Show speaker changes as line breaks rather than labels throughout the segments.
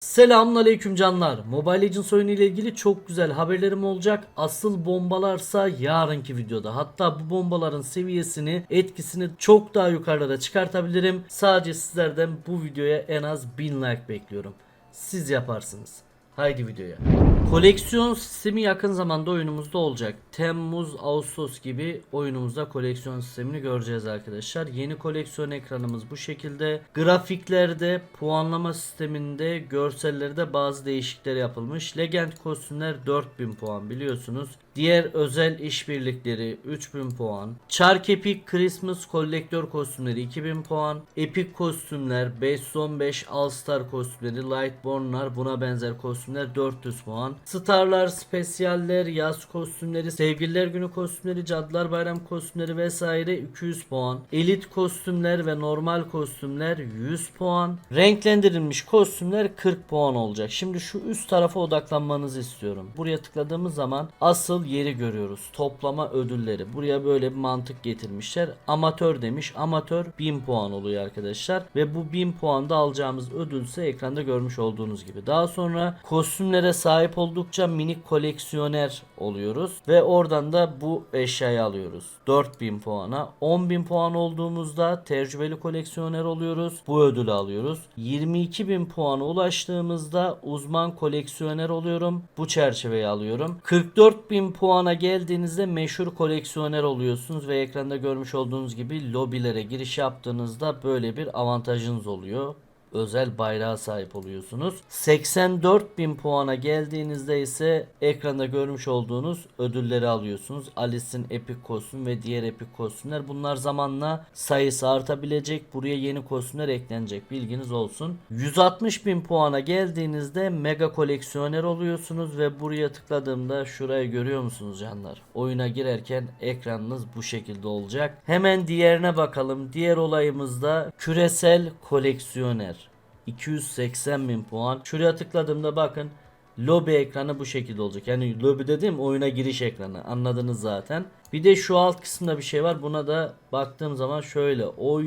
Selamünaleyküm canlar. Mobile Legends oyunu ile ilgili çok güzel haberlerim olacak. Asıl bombalarsa yarınki videoda. Hatta bu bombaların seviyesini, etkisini çok daha yukarılara çıkartabilirim. Sadece sizlerden bu videoya en az 1000 like bekliyorum. Siz yaparsınız. Haydi videoya. Koleksiyon sistemi yakın zamanda oyunumuzda olacak. Temmuz, Ağustos gibi oyunumuzda koleksiyon sistemini göreceğiz arkadaşlar. Yeni koleksiyon ekranımız bu şekilde. Grafiklerde, puanlama sisteminde, görsellerde bazı değişiklikler yapılmış. Legend kostümler 4000 puan biliyorsunuz. Diğer özel işbirlikleri 3000 puan. Çark Epic Christmas kolektör kostümleri 2000 puan. Epic kostümler 515 All Star kostümleri Lightborn'lar buna benzer kostümler 400 puan. Starlar, spesyaller, yaz kostümleri, sevgililer günü kostümleri, cadılar bayram kostümleri vesaire 200 puan. Elit kostümler ve normal kostümler 100 puan. Renklendirilmiş kostümler 40 puan olacak. Şimdi şu üst tarafa odaklanmanızı istiyorum. Buraya tıkladığımız zaman asıl yeri görüyoruz. Toplama ödülleri. Buraya böyle bir mantık getirmişler. Amatör demiş. Amatör 1000 puan oluyor arkadaşlar. Ve bu 1000 puanda alacağımız ödülse ekranda görmüş olduğunuz gibi. Daha sonra kostümlere sahip oldukça minik koleksiyoner oluyoruz. Ve oradan da bu eşyayı alıyoruz. 4000 puana. 10.000 puan olduğumuzda tecrübeli koleksiyoner oluyoruz. Bu ödülü alıyoruz. 22.000 puana ulaştığımızda uzman koleksiyoner oluyorum. Bu çerçeveyi alıyorum. 44.000 puana geldiğinizde meşhur koleksiyoner oluyorsunuz ve ekranda görmüş olduğunuz gibi lobilere giriş yaptığınızda böyle bir avantajınız oluyor özel bayrağa sahip oluyorsunuz. 84 bin puana geldiğinizde ise ekranda görmüş olduğunuz ödülleri alıyorsunuz. Alice'in epik kostüm ve diğer epik kostümler. Bunlar zamanla sayısı artabilecek. Buraya yeni kostümler eklenecek. Bilginiz olsun. 160 bin puana geldiğinizde mega koleksiyoner oluyorsunuz ve buraya tıkladığımda şurayı görüyor musunuz canlar? Oyuna girerken ekranınız bu şekilde olacak. Hemen diğerine bakalım. Diğer olayımızda küresel koleksiyoner. 280 bin puan. Şuraya tıkladığımda bakın lobi ekranı bu şekilde olacak. Yani lobi dediğim oyuna giriş ekranı. Anladınız zaten. Bir de şu alt kısımda bir şey var. Buna da baktığım zaman şöyle. Oy.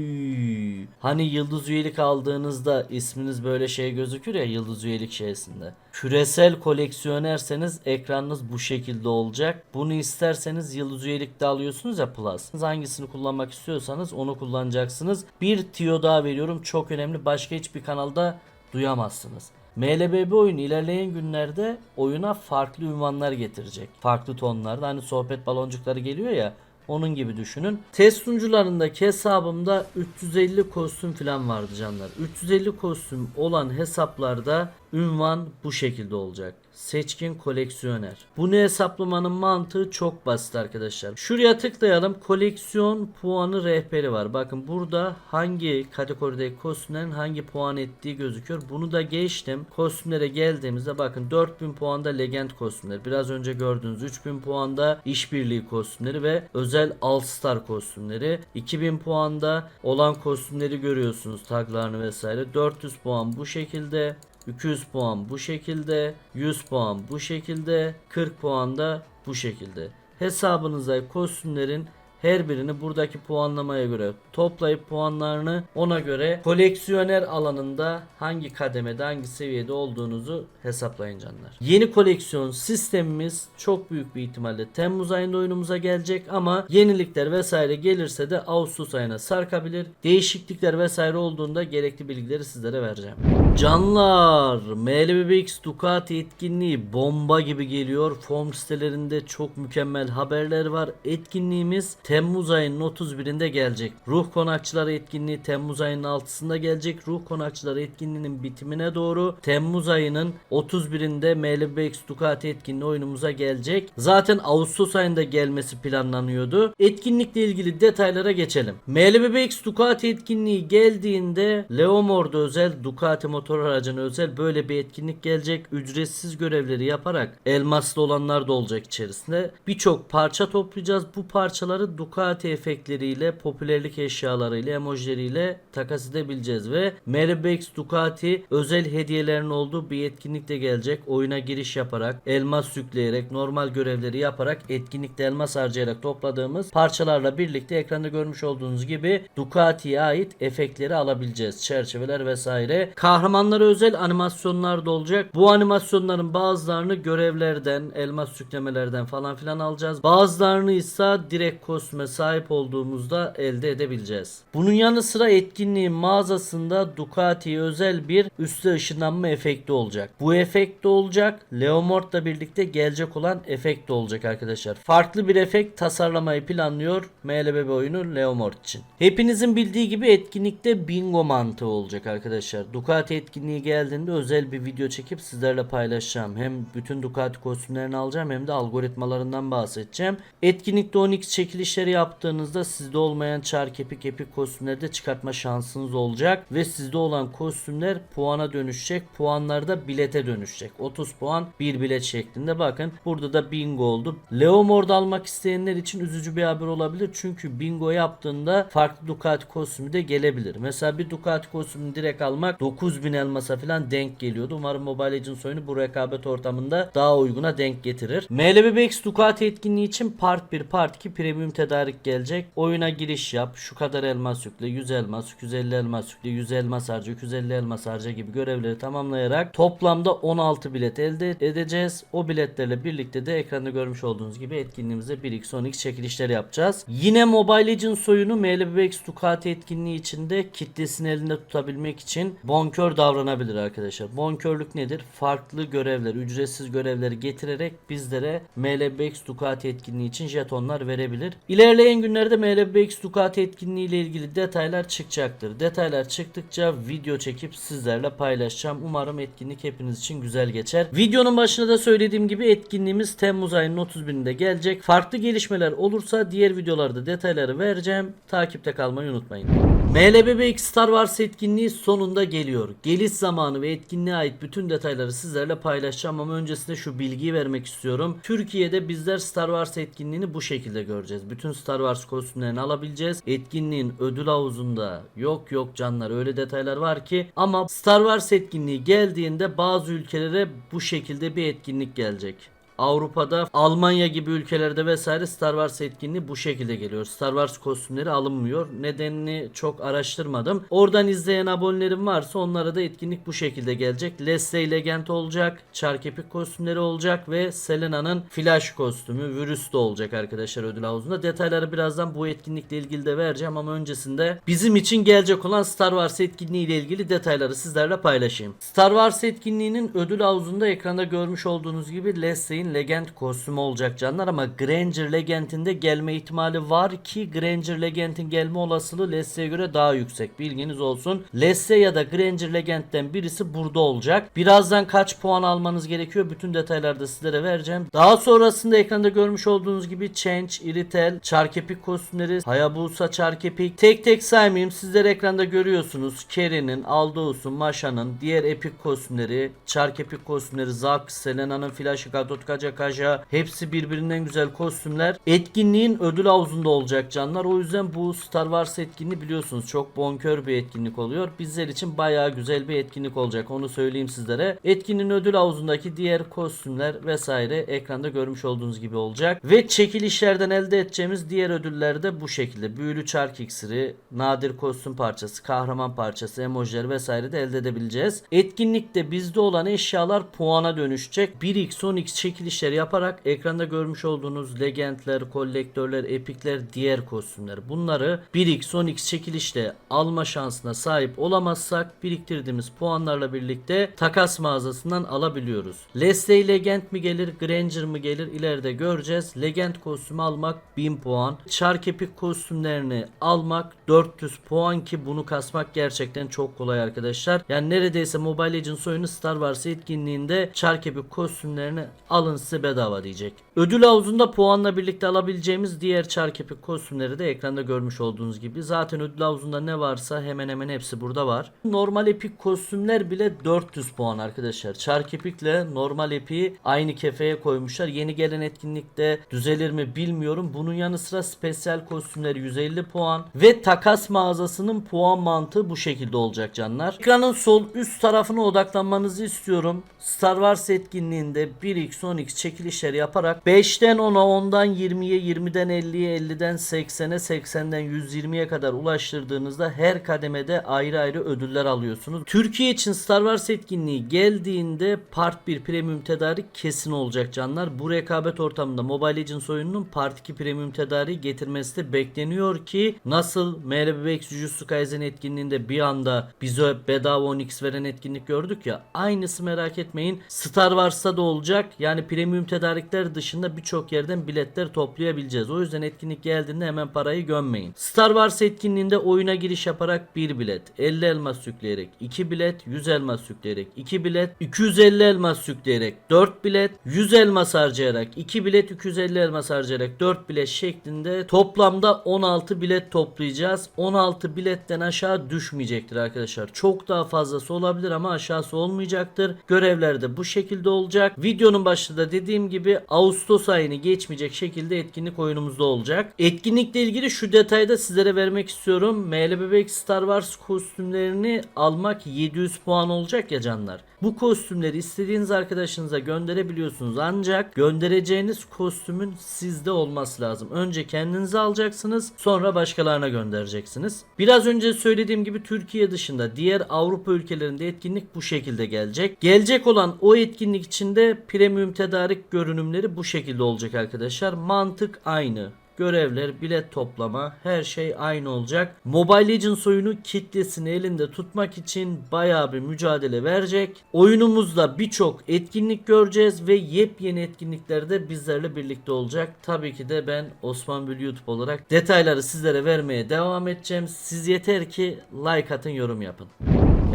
Hani yıldız üyelik aldığınızda isminiz böyle şey gözükür ya yıldız üyelik şeysinde. Küresel koleksiyonerseniz ekranınız bu şekilde olacak. Bunu isterseniz yıldız üyelikte alıyorsunuz ya plus. Hangisini kullanmak istiyorsanız onu kullanacaksınız. Bir tiyo daha veriyorum. Çok önemli. Başka hiçbir kanalda duyamazsınız. MLBB oyunu ilerleyen günlerde oyuna farklı ünvanlar getirecek. Farklı tonlarda hani sohbet baloncukları geliyor ya onun gibi düşünün. Test sunucularındaki hesabımda 350 kostüm falan vardı canlar. 350 kostüm olan hesaplarda ünvan bu şekilde olacak. Seçkin koleksiyoner. Bunu hesaplamanın mantığı çok basit arkadaşlar. Şuraya tıklayalım. Koleksiyon puanı rehberi var. Bakın burada hangi kategorideki kostümlerin hangi puan ettiği gözüküyor. Bunu da geçtim. Kostümlere geldiğimizde bakın 4000 puanda legend kostümleri. Biraz önce gördüğünüz 3000 puanda işbirliği kostümleri ve özel all star kostümleri. 2000 puanda olan kostümleri görüyorsunuz taglarını vesaire. 400 puan bu şekilde. 200 puan bu şekilde, 100 puan bu şekilde, 40 puan da bu şekilde. Hesabınıza kostümlerin her birini buradaki puanlamaya göre toplayıp puanlarını ona göre koleksiyoner alanında hangi kademede hangi seviyede olduğunuzu hesaplayın canlar. Yeni koleksiyon sistemimiz çok büyük bir ihtimalle Temmuz ayında oyunumuza gelecek ama yenilikler vesaire gelirse de Ağustos ayına sarkabilir. Değişiklikler vesaire olduğunda gerekli bilgileri sizlere vereceğim. Canlar MLBBX Ducati etkinliği bomba gibi geliyor. Form sitelerinde çok mükemmel haberler var. Etkinliğimiz Temmuz ayının 31'inde gelecek. Ruh Konakçıları etkinliği Temmuz ayının 6'sında gelecek. Ruh Konakçıları etkinliğinin bitimine doğru Temmuz ayının 31'inde MLBX Ducati etkinliği oyunumuza gelecek. Zaten Ağustos ayında gelmesi planlanıyordu. Etkinlikle ilgili detaylara geçelim. MLBX Ducati etkinliği geldiğinde Leomor'da özel Ducati motor aracına özel böyle bir etkinlik gelecek. Ücretsiz görevleri yaparak elmaslı olanlar da olacak içerisinde. Birçok parça toplayacağız. Bu parçaları Ducati efektleriyle, popülerlik eşyalarıyla, emojileriyle takas edebileceğiz ve Merbex Ducati özel hediyelerin olduğu bir etkinlik de gelecek. Oyuna giriş yaparak, elmas yükleyerek, normal görevleri yaparak, etkinlikte elmas harcayarak topladığımız parçalarla birlikte ekranda görmüş olduğunuz gibi Ducati'ye ait efektleri alabileceğiz. Çerçeveler vesaire. Kahraman Kahramanlara özel animasyonlar da olacak. Bu animasyonların bazılarını görevlerden, elmas yüklemelerden falan filan alacağız. Bazılarını ise direkt kostüme sahip olduğumuzda elde edebileceğiz. Bunun yanı sıra etkinliğin mağazasında Ducati'ye özel bir üstte ışınlanma efekti olacak. Bu efekt de olacak. Leomord'la birlikte gelecek olan efekt olacak arkadaşlar. Farklı bir efekt tasarlamayı planlıyor MLBB oyunu Leomord için. Hepinizin bildiği gibi etkinlikte bingo mantığı olacak arkadaşlar. Ducati etkinliği geldiğinde özel bir video çekip sizlerle paylaşacağım. Hem bütün Ducati kostümlerini alacağım hem de algoritmalarından bahsedeceğim. Etkinlikte 10x çekilişleri yaptığınızda sizde olmayan çar kepik epik kostümleri de çıkartma şansınız olacak. Ve sizde olan kostümler puana dönüşecek. Puanlar da bilete dönüşecek. 30 puan bir bilet şeklinde. Bakın burada da bingo oldu. Leomord almak isteyenler için üzücü bir haber olabilir. Çünkü bingo yaptığında farklı Ducati kostümü de gelebilir. Mesela bir Ducati kostümünü direkt almak 9000 elmasa falan denk geliyordu. Umarım Mobile Legends oyunu bu rekabet ortamında daha uyguna denk getirir. MLBBX Ducati etkinliği için Part 1, Part 2 premium tedarik gelecek. Oyuna giriş yap. Şu kadar elmas yükle. 100 elmas, 250 elmas yükle. 100 elmas harca, 250 elmas harca gibi görevleri tamamlayarak toplamda 16 bilet elde edeceğiz. O biletlerle birlikte de ekranda görmüş olduğunuz gibi etkinliğimizde 1x 10x çekilişleri yapacağız. Yine Mobile Legends oyunu MLBX Ducati etkinliği içinde kitlesini elinde tutabilmek için bonkör davranabilir arkadaşlar. Bonkörlük nedir? Farklı görevler, ücretsiz görevleri getirerek bizlere MLBX Ducati etkinliği için jetonlar verebilir. İlerleyen günlerde MLBX Ducati etkinliği ile ilgili detaylar çıkacaktır. Detaylar çıktıkça video çekip sizlerle paylaşacağım. Umarım etkinlik hepiniz için güzel geçer. Videonun başında da söylediğim gibi etkinliğimiz Temmuz ayının 31'inde gelecek. Farklı gelişmeler olursa diğer videolarda detayları vereceğim. Takipte kalmayı unutmayın. MLBB Star Wars etkinliği sonunda geliyor. Geliş zamanı ve etkinliğe ait bütün detayları sizlerle paylaşacağım ama öncesinde şu bilgiyi vermek istiyorum. Türkiye'de bizler Star Wars etkinliğini bu şekilde göreceğiz. Bütün Star Wars kostümlerini alabileceğiz. Etkinliğin ödül havuzunda yok yok canlar öyle detaylar var ki ama Star Wars etkinliği geldiğinde bazı ülkelere bu şekilde bir etkinlik gelecek. Avrupa'da Almanya gibi ülkelerde vesaire Star Wars etkinliği bu şekilde geliyor. Star Wars kostümleri alınmıyor. Nedenini çok araştırmadım. Oradan izleyen abonelerim varsa onlara da etkinlik bu şekilde gelecek. Leslie Legend olacak. Çarkepik kostümleri olacak ve Selena'nın Flash kostümü virüs de olacak arkadaşlar ödül havuzunda. Detayları birazdan bu etkinlikle ilgili de vereceğim ama öncesinde bizim için gelecek olan Star Wars etkinliği ile ilgili detayları sizlerle paylaşayım. Star Wars etkinliğinin ödül havuzunda ekranda görmüş olduğunuz gibi Leslie'in Legend kostümü olacak canlar ama Granger Legend'in de gelme ihtimali var ki Granger Legend'in gelme olasılığı Leslie'ye göre daha yüksek. Bilginiz olsun. Leslie ya da Granger Legend'den birisi burada olacak. Birazdan kaç puan almanız gerekiyor bütün detayları da sizlere vereceğim. Daha sonrasında ekranda görmüş olduğunuz gibi Change, Iritel, Çarkepik kostümleri, Hayabusa Çarkepik. Tek tek saymayayım. Sizler ekranda görüyorsunuz. Kerry'nin, Aldeus'un, Masha'nın, diğer epik kostümleri, Çarkepik kostümleri, Zack, Selena'nın Flash'ı, Kadotka, Kaja hepsi birbirinden güzel kostümler. Etkinliğin ödül havuzunda olacak canlar. O yüzden bu Star Wars etkinliği biliyorsunuz çok bonkör bir etkinlik oluyor. Bizler için bayağı güzel bir etkinlik olacak. Onu söyleyeyim sizlere. Etkinliğin ödül havuzundaki diğer kostümler vesaire ekranda görmüş olduğunuz gibi olacak. Ve çekilişlerden elde edeceğimiz diğer ödüller de bu şekilde. Büyülü çark iksiri, nadir kostüm parçası, kahraman parçası, emojiler vesaire de elde edebileceğiz. Etkinlikte bizde olan eşyalar puana dönüşecek. 1x 10x çekiliş çekilişler yaparak ekranda görmüş olduğunuz legendler, kolektörler, epikler, diğer kostümler bunları 1x 10x çekilişle alma şansına sahip olamazsak biriktirdiğimiz puanlarla birlikte takas mağazasından alabiliyoruz. Leslie Legend mi gelir, Granger mı gelir ileride göreceğiz. Legend kostümü almak 1000 puan. Shark epik kostümlerini almak 400 puan ki bunu kasmak gerçekten çok kolay arkadaşlar. Yani neredeyse Mobile Legends oyunu Star Wars etkinliğinde Shark epik kostümlerini alın size bedava diyecek. Ödül havuzunda puanla birlikte alabileceğimiz diğer çark epik kostümleri de ekranda görmüş olduğunuz gibi. Zaten ödül havuzunda ne varsa hemen hemen hepsi burada var. Normal epik kostümler bile 400 puan arkadaşlar. Çark epikle normal epiği aynı kefeye koymuşlar. Yeni gelen etkinlikte düzelir mi bilmiyorum. Bunun yanı sıra spesyal kostümler 150 puan ve takas mağazasının puan mantığı bu şekilde olacak canlar. Ekranın sol üst tarafına odaklanmanızı istiyorum. Star Wars etkinliğinde 1x 10x 10x çekilişleri yaparak 5'ten 10'a 10'dan 20'ye 20'den 50'ye 50'den 80'e 80'den 120'ye kadar ulaştırdığınızda her kademede ayrı ayrı ödüller alıyorsunuz. Türkiye için Star Wars etkinliği geldiğinde Part 1 Premium tedarik kesin olacak canlar. Bu rekabet ortamında Mobile Legends oyununun Part 2 Premium tedariği getirmesi de bekleniyor ki nasıl MLBX Jujutsu Kaisen etkinliğinde bir anda bize bedava 10x veren etkinlik gördük ya aynısı merak etmeyin Star Wars'ta da olacak. Yani premium tedarikler dışında birçok yerden biletler toplayabileceğiz. O yüzden etkinlik geldiğinde hemen parayı gömmeyin. Star Wars etkinliğinde oyuna giriş yaparak 1 bilet 50 elmas yükleyerek 2 bilet 100 elmas yükleyerek 2 bilet 250 elmas yükleyerek 4 bilet 100 elmas harcayarak 2 bilet 250 elmas harcayarak 4 bilet şeklinde toplamda 16 bilet toplayacağız. 16 biletten aşağı düşmeyecektir arkadaşlar. Çok daha fazlası olabilir ama aşağısı olmayacaktır. Görevler de bu şekilde olacak. Videonun başında da dediğim gibi Ağustos ayını geçmeyecek şekilde etkinlik oyunumuzda olacak. Etkinlikle ilgili şu detayı da sizlere vermek istiyorum. ML Bebek Star Wars kostümlerini almak 700 puan olacak ya canlar. Bu kostümleri istediğiniz arkadaşınıza gönderebiliyorsunuz ancak göndereceğiniz kostümün sizde olması lazım. Önce kendinize alacaksınız sonra başkalarına göndereceksiniz. Biraz önce söylediğim gibi Türkiye dışında diğer Avrupa ülkelerinde etkinlik bu şekilde gelecek. Gelecek olan o etkinlik içinde premium tedarik görünümleri bu şekilde olacak arkadaşlar. Mantık aynı. Görevler, bilet toplama her şey aynı olacak. Mobile Legends oyunu kitlesini elinde tutmak için bayağı bir mücadele verecek. Oyunumuzda birçok etkinlik göreceğiz ve yepyeni etkinlikler de bizlerle birlikte olacak. Tabii ki de ben Osman Bül YouTube olarak detayları sizlere vermeye devam edeceğim. Siz yeter ki like atın, yorum yapın.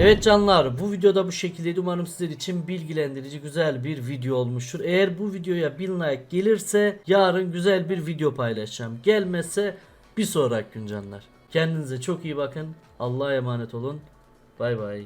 Evet canlar bu videoda bu şekildeydi. Umarım sizler için bilgilendirici güzel bir video olmuştur. Eğer bu videoya 1000 like gelirse yarın güzel bir video paylaşacağım. Gelmezse bir sonraki gün canlar. Kendinize çok iyi bakın. Allah'a emanet olun. Bay bay.